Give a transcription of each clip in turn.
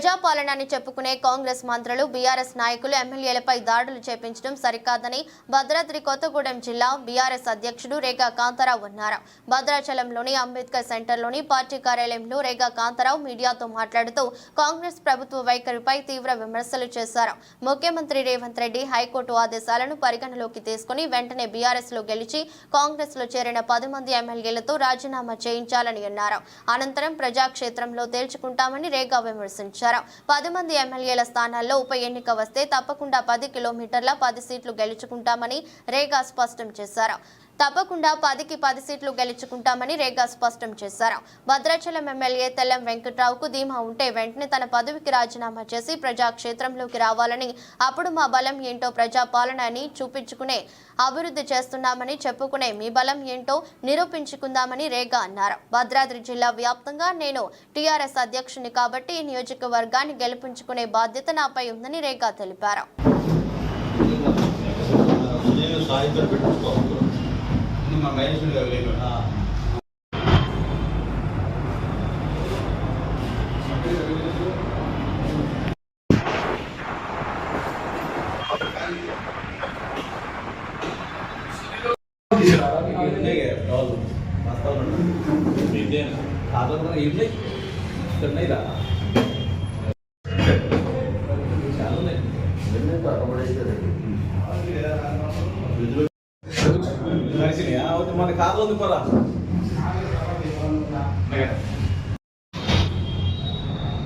ప్రజాపాలనని చెప్పుకునే కాంగ్రెస్ మంత్రులు బీఆర్ఎస్ నాయకులు ఎమ్మెల్యేలపై దాడులు చేపించడం సరికాదని భద్రాద్రి కొత్తగూడెం జిల్లా బీఆర్ఎస్ అధ్యక్షుడు రేగా కాంతారావు అన్నారు. భద్రాచలంలోని అంబేద్కర్ సెంటర్లోని పార్టీ కార్యాలయంలో రేగా కాంతారావు మీడియాతో మాట్లాడుతూ కాంగ్రెస్ ప్రభుత్వ వైఖరిపై తీవ్ర విమర్శలు చేశారు. ముఖ్యమంత్రి రేవంత్ రెడ్డి హైకోర్టు ఆదేశాలను పరిగణలోకి తీసుకుని వెంటనే బీఆర్ఎస్లో గెలిచి కాంగ్రెస్లో చేరిన పది మంది ఎమ్మెల్యేలతో రాజీనామా చేయించాలని అన్నారు. అనంతరం ప్రజాక్షేత్రంలో తేల్చుకుంటామని రేగా విమర్శించారు. పది మంది ఎమ్మెల్యేల స్థానాల్లో ఉప ఎన్నిక వస్తే తప్పకుండా పది కిలోమీటర్ల పది సీట్లు గెలుచుకుంటామని రేగా స్పష్టం చేశారు. తప్పకుండా పదికి పది సీట్లు గెలుచుకుంటామని రేగా స్పష్టం చేశారు. భద్రాచలం ఎమ్మెల్యే తెల్లం వెంకట్రావుకు ధీమా ఉంటే వెంటనే తన పదవికి రాజీనామా చేసి ప్రజాక్షేత్రంలోకి రావాలని అప్పుడు మా బలం ఏంటో ప్రజాపాలన అని చూపించుకునే అభివృద్ధి చేస్తున్నామని చెప్పుకునే మీ బలం ఏంటో నిరూపించుకుందామని రేగా అన్నారు. భద్రాద్రి జిల్లా వ్యాప్తంగా నేను టీఆర్ఎస్ అధ్యక్షుని కాబట్టి ఈ నియోజకవర్గాన్ని గెలిపించుకునే బాధ్యత నాపై ఉందని రేగా తెలిపారు. సాయంత్రం మా మహేష్ గారు లేరు. లేవు. ఇక్కడ రా. చాలా ఉన్నాయి. మనిషిని, మన కార్లో ఉంది పోరా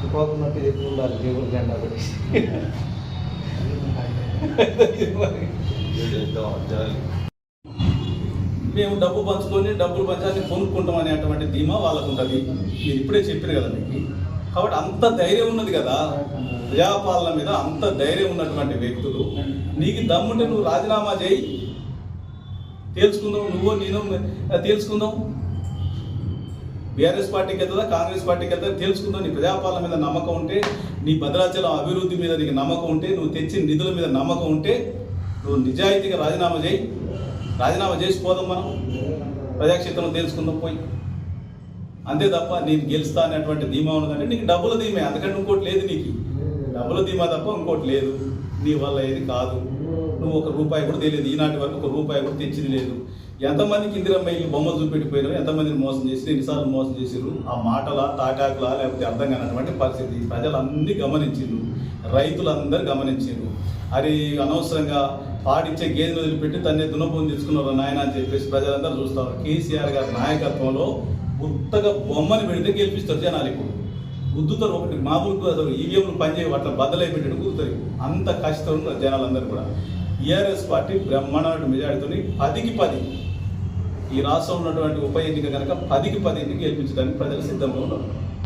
తుపాకున్నట్టు ఎక్కువ ఉండాలి జేబులు జెండా ఒకటి మేము డబ్బు పంచుకొని డబ్బులు పంచాలి కొనుక్కుంటాం అనేటువంటి ధీమా వాళ్ళకు ఉంటుంది మీరు ఇప్పుడే చెప్పారు కదా మీకు. కాబట్టి అంత ధైర్యం ఉన్నది కదా. ప్రజాపాలన మీద అంత ధైర్యం ఉన్నటువంటి వ్యక్తులు. నీకు దమ్ముంటే నువ్వు రాజీనామా చేయి. తేల్చుకుందాం నువ్వు నేను తేల్చుకుందాం. బీఆర్ఎస్ పార్టీకి వెళ్తుందా కాంగ్రెస్ పార్టీకి వెళ్తుందా తెలుసుకుందాం నీ ప్రజాపాలన మీద నమ్మకం ఉంటే నీ భద్రాచలం అభివృద్ధి మీద నీకు నమ్మకం ఉంటే నువ్వు తెచ్చిన నిధుల మీద నమ్మకం ఉంటే నువ్వు నిజాయితీగా రాజీనామా చేయి. రాజీనామా చేసి పోదాం మనం. ప్రజాక్షేత్రం తెలుసుకుందాం పోయి. అంతే తప్ప నేను గెలుస్తా అనేటువంటి ధీమా ఉన్నదంటే నీకు డబ్బుల ధీమే. అందుకంటే ఇంకోటి లేదు నీకు. డబ్బుల ధీమా తప్ప ఇంకోటి లేదు. నీ వల్ల ఏది కాదు. నువ్వు ఒక రూపాయి కూడా తెలియదు. ఈనాటి వరకు ఒక రూపాయి కూడా తెచ్చింది లేదు. ఎంతమందికి ఇందిరమ్మ ఇల్లు బొమ్మలు చూపెట్టిపోయినారు ఎంతమందిని మోసం చేసి ఎన్నిసార్లు మోసం చేసిరు ఆ మాటల తాటాకులా లేకపోతే అర్థం కానటువంటి పరిస్థితి. ప్రజలందరినీ గమనించారు రైతులందరూ గమనించారు అది అనవసరంగా పాడిచ్చే గేదెను వదిలిపెట్టి తన్నే దునపం తీసుకున్నారు నాయన అని చెప్పేసి ప్రజలందరూ చూస్తారు. కేసీఆర్ గారి నాయకత్వంలో ఉత్తగా బొమ్మని పెడితే గెలిపిస్తారు జనాలు ఇప్పుడు. గుద్దుతారు ఒకటి. మామూలు అసలు ఈవీఎంలు పనిచేయ అట్లా బద్దలై పెట్టాడు గుర్తుతారు అంత కష్టం జనాలందరూ కూడా. టీఆర్ఎస్ పార్టీ బ్రహ్మాండమైన మెజార్టీతోని పదికి పది ఈ రాష్ట్రంలో ఉన్నటువంటి ఉప ఎన్నిక కనుక పదికి పది ఎన్నిక గెలిపించడానికి ప్రజలు సిద్ధంగా ఉన్నారు.